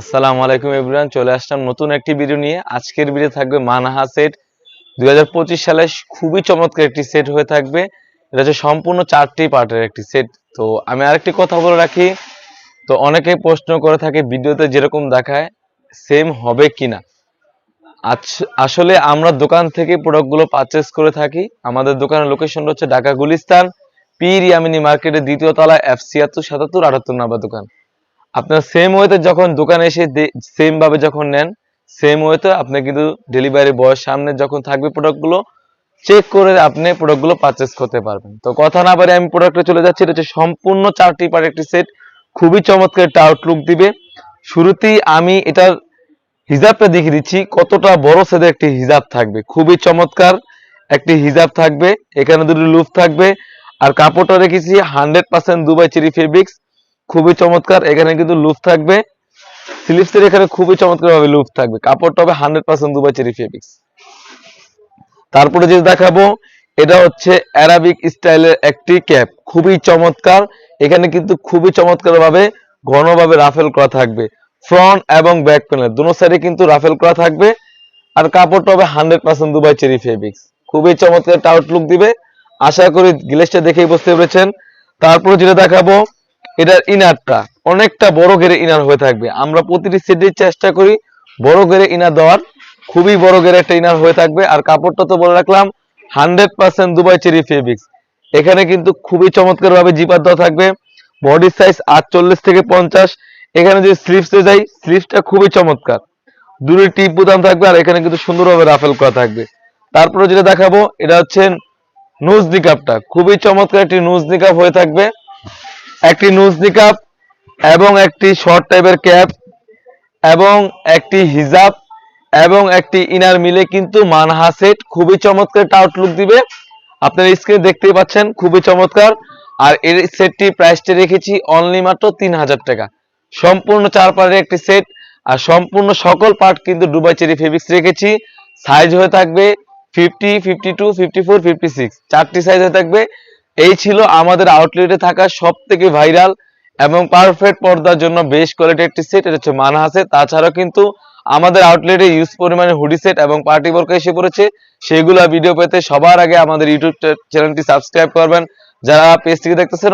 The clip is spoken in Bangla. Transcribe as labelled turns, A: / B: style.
A: আসসালামু আলাইকুম এভরিওয়ান, চলে আসলাম নতুন একটি ভিডিও নিয়ে। আজকের ভিডিও থাকবে মানাহা সেট দুই হাজার পঁচিশ সালে খুবই চমৎকার একটি সেট হয়ে থাকবে। এটা হচ্ছে সম্পূর্ণ চারটি পার্টের একটি সেট তো আমি আরেকটি কথা বলে রাখি, তো অনেকেই প্রশ্ন করে থাকে ভিডিওতে যেরকম দেখায় সেম হবে কিনা? আসলে আমরা দোকান থেকে প্রোডাক্টগুলো পারচেস করে থাকি। আমাদের দোকানের লোকেশন হচ্ছে ঢাকা গুলিস্তান, পীর ইয়ামিনী মার্কেটের দ্বিতীয় তলায় এফ ছিয়াত্তর সাতাত্তর আটাত্তর নাম্বার দোকান। আপনার সেম ওয়েতে যখন দোকানে এসে সেম ভাবে যখন নেন সেম ওয়েতে আপনি কিন্তু ডেলিভারি বয়ের সামনে যখন থাকবে প্রোডাক্টগুলো চেক করে আপনি প্রোডাক্টগুলো পারচেস করতে পারবেন। তো কথা না বারে আমি প্রোডাক্টে চলে যাচ্ছি, এটা হচ্ছে সম্পূর্ণ চারটি পার্ট একটি সেট খুবই চমৎকার একটা আউটলুক দিবে। শুরুতেই আমি এটার হিজাবটা দেখিয়ে দিচ্ছি, কতটা বড় সেদের একটি হিজাব থাকবে। খুবই চমৎকার একটি হিজাব থাকবে, এখানে দুটো লুফ থাকবে, আর কাপড়টা রেখেছি hundred percent Dubai cherry fabrics খুবই চমৎকার। এখানে কিন্তু লুফ থাকবে। স্লিপসের এখানে খুবই চমৎকার ভাবে লুফ থাকবে। কাপড়টা হবে hundred percent Dubai cherry fabrics. তারপরে যে দেখাবো, এটা হচ্ছে অ্যারাবিক স্টাইলের একটি ক্যাপ। খুবই চমৎকার। এখানে কিন্তু খুবই চমৎকার ভাবে ঘনভাবে রাফেল করা থাকবে। ফ্রন্ট এবং ব্যাক প্যানেল, দুনো সাইডে কিন্তু রাফেল করা থাকবে। আর কাপড়টা হবে hundred percent Dubai cherry fabrics. খুবই চমৎকার একটা আউটলুক দিবে। আশা করি গ্লেসটা দেখেই বুঝতে পেরেছেন। তারপরে যেটা দেখাবো এটার ইনারটা অনেকটা বড় ঘেরে ইনার হয়ে থাকবে। আমরা প্রতিটি সেটে চেষ্টা করি বড় ঘেরে ইনার দেওয়ার। খুবই বড় ঘেরে একটা ইনার হয়ে থাকবে। আর কাপড়টা তো বলে রাখলাম hundred percent Dubai cherry fabrics এখানে কিন্তু খুবই চমৎকার ভাবে জিপার দেওয়া থাকবে। বডি সাইজ আটচল্লিশ থেকে পঞ্চাশ। এখানে যদি স্লিপসে যাই স্লিপসটা খুবই চমৎকার। দূরে টিপ বোতাম থাকবে আর এখানে কিন্তু সুন্দরভাবে রাফেল করা থাকবে। তারপরে যেটা দেখাবো, এটা হচ্ছে নুজ নিকাপটা খুবই চমৎকার একটি নুজ নিকাপ হয়ে থাকবে। একটি নুজ নিকাপ এবং একটি শর্ট টাইপের ক্যাপ এবং একটি হিজাব এবং একটি ইনার মিলে কিন্তু মানহা সেট। খুবই চমৎকার একটা আউটলুক দিবে। আপনার স্ক্রিনে দেখতেই পাচ্ছেন, খুবই চমৎকার। আর এর সেটটি প্রাইসটি রেখেছি অনলি মাত্র তিন হাজার টাকা। সম্পূর্ণ চার পার্টের একটি সেট আর সম্পূর্ণ সকল পার্ট কিন্তু ডুবাই চেরি ফেব্রিক্স রেখেছি। সাইজ হয়ে থাকবে fifty fifty two fifty four fifty six চারটি সাইজ হয়ে থাকবে। এই ছিল আমাদের আউটলেটে থাকা সব থেকে ভাইরাল এবং পারফেক্ট পর্দার জন্য বেশ কোয়ালিটি একটি সেট এটা হচ্ছে মানহাসে তাছাড়াও কিন্তু আমাদের আউটলেটে ইউজ পরিমাণে হুডি সেট এবং পার্টি বর্ক এসে পড়েছে। সেগুলো ভিডিও পেতে সবার আগে আমাদের ইউটিউব চ্যানেলটি সাবস্ক্রাইব করবেন। যারা পেজ থেকে দেখতেছেন